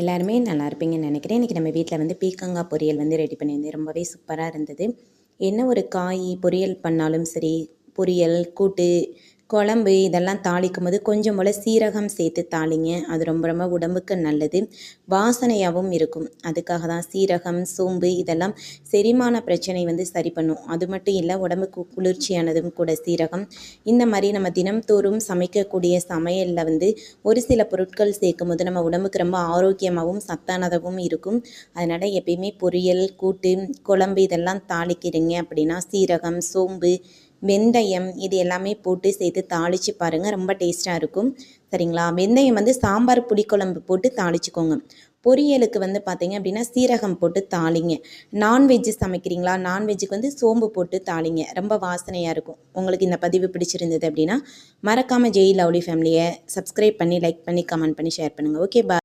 எல்லாருமே நல்லா இருப்பீங்கன்னு நினைக்கிறேன். இன்றைக்கி நம்ம வீட்டில் வந்து பீக்கங்காய் பொரியல் வந்து ரெடி பண்ணியிருந்தேன். ரொம்பவே சூப்பராக இருந்தது. என்ன ஒரு காய் பொரியல் பண்ணாலும் சரி பொரியல் கூட்டு குழம்பு இதெல்லாம் தாளிக்கும் போது கொஞ்சம் போல் சீரகம் சேர்த்து தாளிங்க. அது ரொம்ப ரொம்ப உடம்புக்கு நல்லது. வாசனையாகவும் இருக்கும். அதுக்காக தான் சீரகம் சோம்பு இதெல்லாம் செரிமான பிரச்சனை வந்து சரி பண்ணும். அது மட்டும் இல்லை உடம்புக்கு குளிர்ச்சியானதும் கூட சீரகம். இந்த மாதிரி நம்ம தினம்தோறும் சமைக்கக்கூடிய சமையலில் வந்து ஒரு சில பொருட்கள் சேர்க்கும் போது நம்ம உடம்புக்கு ரொம்ப ஆரோக்கியமாகவும் சத்தானதாகவும் இருக்கும். அதனால் எப்பயுமே பொரியல் கூட்டு குழம்பு இதெல்லாம் தாளிக்கிறீங்க அப்படின்னா சீரகம் சோம்பு வெந்தயம் இது எல்லாமே போட்டு சேர்த்து தாளித்து பாருங்கள் ரொம்ப டேஸ்ட்டாக இருக்கும். சரிங்களா? வெந்தயம் வந்து சாம்பார் புளிக்குழம்பு போட்டு தாளிச்சுக்கோங்க. பொரியலுக்கு வந்து பார்த்தீங்க அப்படின்னா சீரகம் போட்டு தாளிங்க. நான்வெஜ்ஜு சமைக்கிறீங்களா? நான்வெஜ்ஜுக்கு வந்து சோம்பு போட்டு தாளிங்க. ரொம்ப வாசனையாக இருக்கும். உங்களுக்கு இந்த பதிவு பிடிச்சிருந்தது அப்படின்னா மறக்காமல் ஜெய் லவ்லி ஃபேமிலியை சப்ஸ்கிரைப் பண்ணி லைக் பண்ணி கமெண்ட் பண்ணி ஷேர் பண்ணுங்கள் ஓகே பா